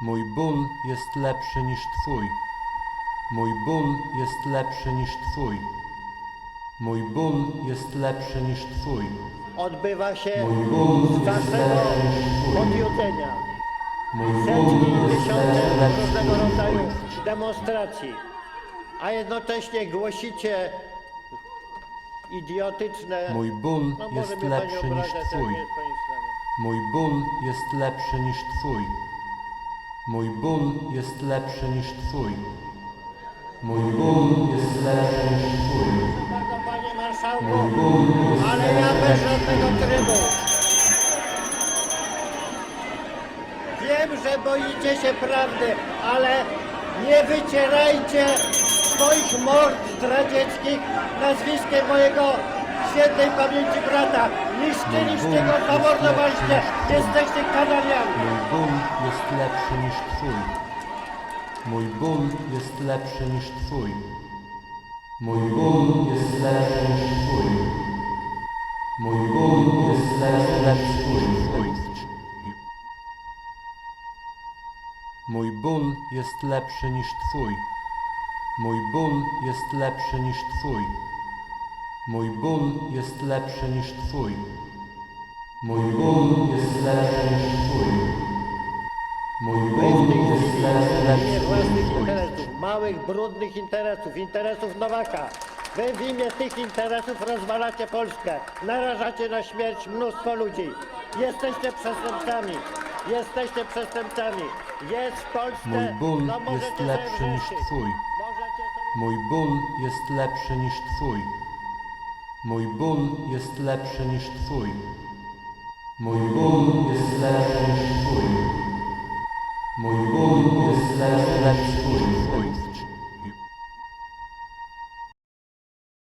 Mój ból jest lepszy niż Twój. Mój ból jest lepszy niż Twój. Mój ból jest lepszy niż Twój. Odbywa się Mój ból z jest waszego lepszy niż Twój. podjudzenia. Mój ból Setki, jest tysiące lepszy różnego rodzaju Twój. demonstracji, a jednocześnie głosicie idiotyczne... Mój ból no może jest mnie pani lepszy niż Twój. nie jest pani w stanie. Mój ból jest lepszy niż Twój. Mój ból jest lepszy niż Twój. Mój ból jest lepszy niż Twój. Bardzo panie marszałku, Mój ból jest ale ja bez żadnego trybu. Wiem, że boicie się prawdy, ale nie wycierajcie swoich mord zdradzieckich nazwiskiem mojego świętej pamięci brata. Niszczyliście go, zamordowaliście. Jesteście kanaliami. Mój ból jest lepszy niż Twój. Mój ból jest lepszy niż Twój. Mój ból jest lepszy niż Twój. Mój ból jest lepszy niż Twój. Mój ból jest lepszy niż Twój. Mój ból jest lepszy niż Twój. Mój ból jest lepszy niż Twój. Mój ból jest lepszy niż Twój. Mój ból jest lepszy imię niż własnych Twój. interesów, małych, brudnych interesów, interesów Nowaka. Wy w imię tych interesów rozwalacie Polskę. Narażacie na śmierć mnóstwo ludzi. Jesteście przestępcami. Jesteście przestępcami. Jest w Polsce... Mój ból no jest możecie sobie lepszy niż wrzeszczyć. Twój. Możecie sobie... Mój ból jest lepszy niż Twój. Mój ból jest lepszy niż Twój. Mój ból jest lepszy niż Twój. Mój ból jest lepszy niż Twój.